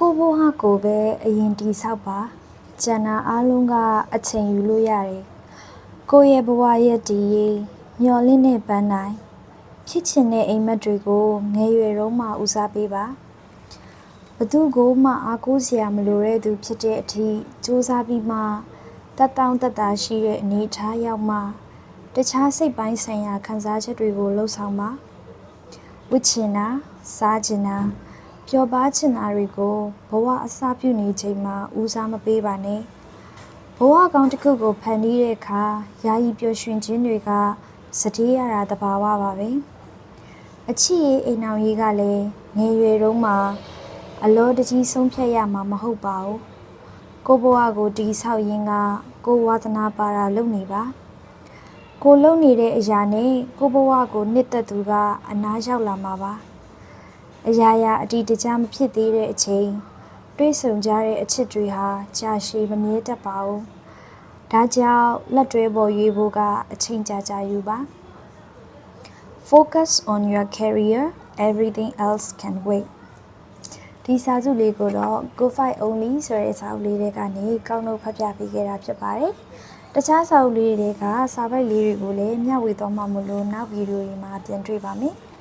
ကိုဘိုးဟာကိုပဲအရင်တီဆောက်ပါကျန်တာအားလုံးကအချိန်ယူလို့ရတယ်ကိုယ့်ရဲ့ဘဝရဲ့တည်ရေးမျော်လင့်တဲ့ပန်းတိုင်းဖြစ်ချင်တဲ့အိမ်မက်တွေကိုငယ်ရွယ်တုန်းမှဦးစားပေးပါဘသူကိုမှအားကိုးစရာမလိုတဲ့သူဖြစ်တဲ့အထိစူးစမ်းပြီးမှတက်တောင့်တက်တာရှိတဲ့အနေအထားရောက်မှတခြားစိတ်ပိုင်းဆိုင်ရာခံစားချက်တွေကိုလှုပ်ဆောင်ပါဝစ်ချင်တာစားချင်တာ ပျော်ပါချင်တာတွေကိုဘဝအစပြုနေချိန်မှာဦးစားမပေးပါနဲ့ဘဝကောင်းတစ်ခုကိုဖန်တီးတဲ့အခါယာယီပျော်ရွှင်ခြင်းတွေကစတေးရတာတဘာဝပါပဲအချစ်ရေးအိမ်အောင်ရေးကလည်းငယ်ရွယ်တုန်းမှာအလောတကြီးဆုံးဖြတ်ရမှာမဟုတ်ပါဘူးကိုဘဝကိုတီးဆောက်ရင်းကကိုဝါသနာပါတာလုပ်နေပါကိုလုံနေတဲ့အရာနဲ့ကိုဘဝကိုနှစ်သက်သူကအနားရောက်လာမှာပါ အရာရာအတီတကြမဖြစ်သေးတဲ့အချိန်တွေးဆုံကြတဲ့အချစ်တွေဟာကြာရှည်မမြဲတတ်ပါဘူး။ဒါကြောင့်လက်တွဲပေါ်ရွေးဖို့ကအချိန်ကြာကြာယူပါ။ Focus on your career everything else can wait ဒီစာစုလေးကိုတော့ Go Fight Only ဆိုတဲ့စာအုပ်လေးတွေကနေကောက်နှုတ်ဖတ်ပြပေးခဲ့တာဖြစ်ပါတယ်။တခြားစာအုပ်လေးတွေကစာပိုက်လေးတွေကိုလည်းမျှဝေသွားမှာမလို့နောက်ဗီဒီယိုတွေမှာပြန်တွေ့ပါမယ်။